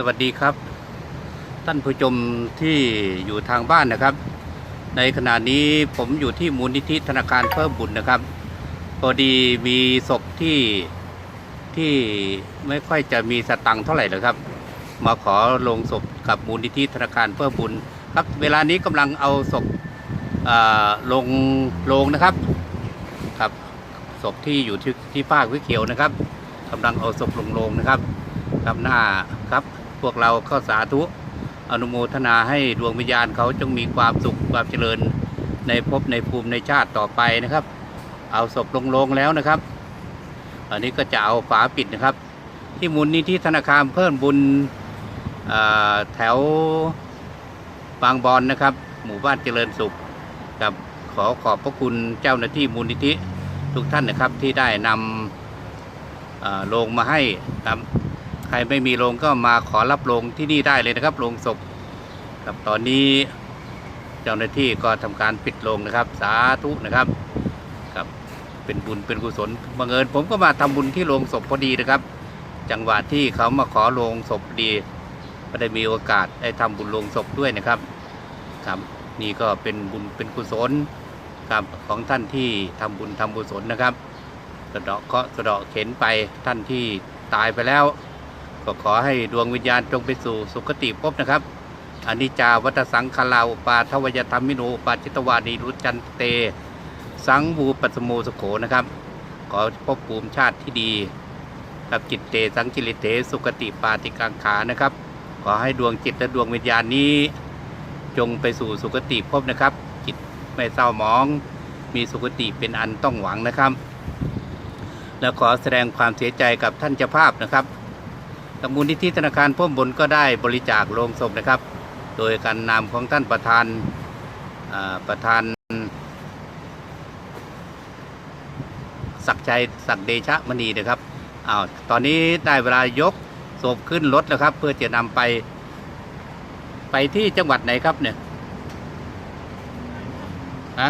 สวัสดีครับ ท่านผู้ชมที่อยู่ทางบ้านนะครับ ในขณะนี้ผมอยู่ที่มูลนิธิธนาคารเพิ่มบุญนะครับพอดีมีศพที่ที่ไม่ค่อยจะมีสตังค์เท่าไหร่เลยครับ มาขอลงศพกับมูลนิธิธนาคารเพิ่มบุญครับ เวลานี้กำลังเอาศพอ่าลงลงนะครับครับศพที่อยู่ที่ที่ภาควิเขียวนะครับกำลังเอาศพลงลงนะครับครับหน้าครับ พวกเราก็สาธุอนุโมทนาให้ดวงวิญญาณเขาจงมีความสุขความเจริญในภพในภูมิในชาติต่อไปนะครับ เอาศพลงลงแล้วนะครับ อันนี้ก็จะเอาฝาปิดนะครับ ที่มูลนิธิธนาคารเพิ่มบุญแถวบางบอนนะครับ หมู่บ้านเจริญสุข กับขอขอบพระคุณเจ้าหน้าที่มูลนิธิทุกท่านนะครับที่ได้นำโลงมาให้ครับ ใครไม่มีโรงก็มาขอรับโรงที่นี่ได้เลยนะครับโรงศพครับตอนนี้เจ้าหน้าที่ก็ทำการปิดโรงนะครับ สาธุนะครับครับเป็นบุญเป็นกุศลบังเอิญผมก็มาทำบุญที่โรงศพพอดีนะครับ จังหวะที่เขามาขอโรงศพพอดี ก็ได้มีโอกาสได้ทำบุญโรงศพด้วยนะครับครับนี่ก็เป็นบุญเป็นกุศลครับของท่านที่ทำบุญทำกุศลนะครับสะเดาะเคาะห์สะเดาะเข็นไปท่านที่ตายไปแล้ว ก็ขอให้ดวงวิญญาณจงไปสู่สุคติภพนะครับอนิจจาวัฏสังคาราอุปาทวยธรรมิโนปาจิตวานีรุจันเต สังบูปัสโมสโขนะครับ ขอพบภูมิชาติที่ดี กับจิตเตสังจิริเตสุคติปาติกังขานะครับ ขอให้ดวงจิตและดวงวิญญาณนี้ จงไปสู่สุคติภพนะครับ จิตไม่เศร้าหมอง มีสุคติเป็นอันต้องหวังนะครับ และขอแสดงความเสียใจกับท่านเจ้าภาพนะครับ ทางมูลนิธิธนาคารพ่มบนก็ได้บริจาคโลงศพนะครับ โดยการนำของท่านประธานประธานศักดิ์ชัยศักดิ์เดชะมณีนะครับอ้าวตอนนี้ได้เวลายกศพขึ้นรถแล้วครับ เพื่อจะนำไปไปที่จังหวัดไหนครับเนี่ยฮะ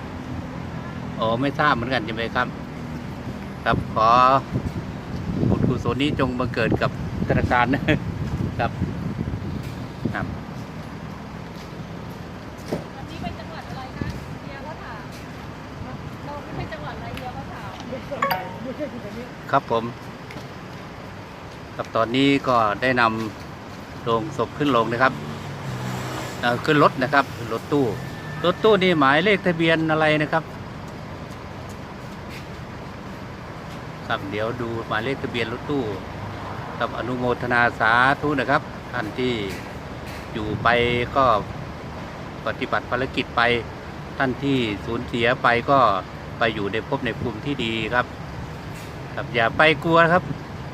โอ้ไม่ทราบเหมือนกันใช่ไหมครับ ครับขอบุญกุศลนี้จงบังเกิดกับ ธนาคารนะครับครับวันนี้เป็นจังหวัดอะไรคะเฮียเขาถามเราไม่ใช่จังหวัดอะไรเฮียเขาถามครับผม ครับตอนนี้ก็ได้นำโลงศพขึ้นลงนะครับขึ้นรถนะครับรถตู้รถตู้นี่หมายเลขทะเบียนอะไรนะครับ ครับเดี๋ยวดูหมายเลขทะเบียนรถตู้ กับอนุโมทนาสาธุนะครับ ท่านที่อยู่ไปก็ปฏิบัติภารกิจไปท่านที่สูญเสียไปก็ไปอยู่ในภพในภูมิที่ดีครับ ครับอย่าไปกลัวครับ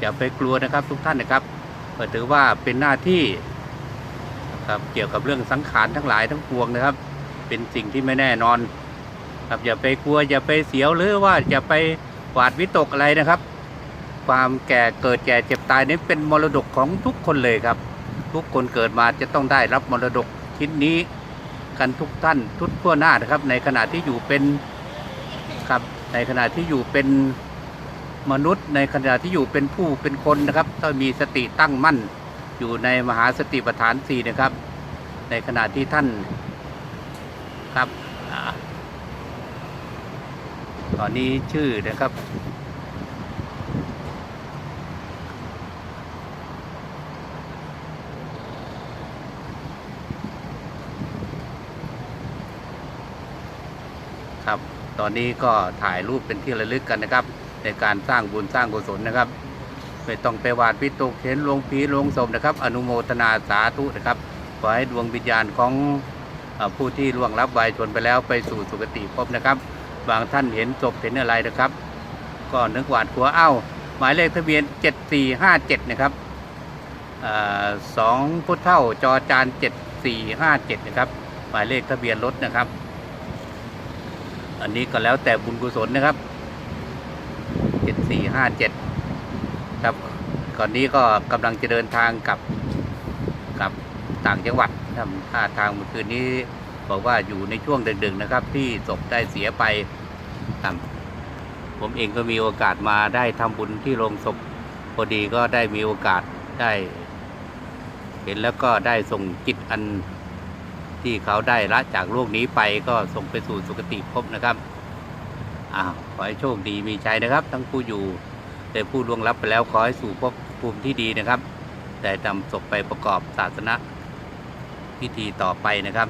อย่าไปกลัวนะครับทุกท่านนะครับก็ถือว่าเป็นหน้าที่ครับเกี่ยวกับเรื่องสังขารทั้งหลายทั้งปวงนะครับ เป็นสิ่งที่ไม่แน่นอน ครับอย่าไปกลัวอย่าไปเสียวหรือว่าอย่าไปหวาดวิตกอะไรนะครับ ความแก่เกิดแก่เจ็บตายนี้เป็นมรดกของทุกคนเลยครับ ทุกคนเกิดมาจะต้องได้รับมรดกชิ้นนี้กันทุกท่านทุกทั่วหน้านะครับ ในขณะที่อยู่เป็นครับในขณะที่อยู่เป็นมนุษย์ ในขณะที่อยู่เป็นผู้เป็นคนนะครับต้องมีสติตั้งมั่นอยู่ในมหาสติปัฏฐานสี่นะครับ ในขณะที่ท่านครับ ตอนนี้ชื่อนะครับ ครับ ตอนนี้ก็ถ่ายรูปเป็นที่ระลึกกันนะครับ ในการสร้างบุญสร้างกุศลนะครับ ไม่ต้องไปวาดวิตกเห็นลงผีลงศพนะครับ อนุโมทนาสาธุนะครับ ขอให้ดวงวิญญาณของผู้ที่ล่วงลับวายชนไปแล้วไปสู่สุคติภพนะครับ บางท่านเห็นศพเห็นอะไรนะครับ ก็นึกหวาดกลัวเอ้า หมายเลขทะเบียน 7457 นะครับอสองพุทธเท่าจอจาน 7457 นะครับ หมายเลขทะเบียนรถนะครับ อันนี้ก็แล้วแต่บุญกุศลนะครับ7457ครับก่อนนี้ก็กำลังจะเดินทางกลับกลับต่างจังหวัดทำท่าทางเมื่อคืนนี้บอกว่าอยู่ในช่วงดึกๆนะครับ ที่ศพได้เสียไปครับผมเองก็มีโอกาสมาได้ทำบุญที่โรงศพพอดีก็ได้มีโอกาสได้ เห็นแล้วก็ได้ส่งจิตอัน ที่เขาได้ละจากโลกนี้ไปก็ส่งไปสู่สุคติภพนะครับอ้าวขอให้โชคดีมีชัยนะครับ ทั้งผู้อยู่แต่ผู้ล่วงลับไปแล้วขอให้สู่ภพภูมิที่ดีนะครับได้นำศพไปประกอบศาสนาพิธีต่อไปนะครับ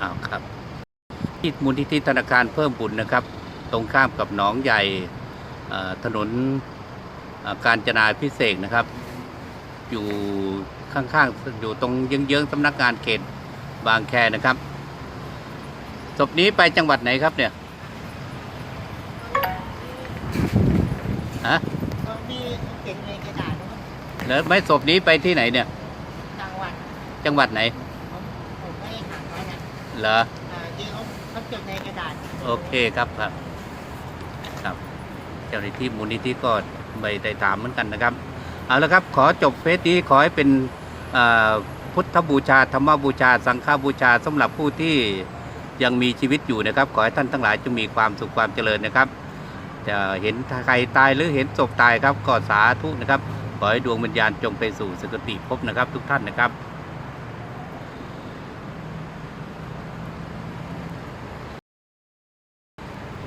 อ้าวครับที่มูลนิธิธนาคารเพิ่มบุญนะครับ ตรงข้ามกับหนองใหญ่ ถนนเอ่อการจนาพิเศษกนะครับ อยู่ข้างๆ อยู่ตรงเยื้องๆสำนักงานเขตบางแคนะครับศพนี้ไปจังหวัดไหนครับเนี่ยฮะก็มีเขียนในกระดาษว่าแล้วไม่ศพนี้ไปที่ไหนเนี่ย จังหวัด จังหวัดไหนผมผมไม่ได้ถามเขานะเหรออ่าที่เขาเขาจดในกระดาษ โอเคครับครับครับ เจ้าหน้าที่มูลนิธิก็ไม่ได้ตามเหมือนกันนะครับ เอาละครับ ขอจบเฟสนี้ขอให้เป็นพุทธบูชาธรรมบูชา สังฆบูชาสำหรับผู้ที่ยังมีชีวิตอยู่นะครับ ขอให้ท่านทั้งหลายจงมีความสุขความเจริญนะครับ จะเห็นใครตายหรือเห็นศพตายครับก็สาธุนะครับ ขอให้ดวงวิญญาณจงไปสู่สุคติภพนะครับ ทุกท่านนะครับ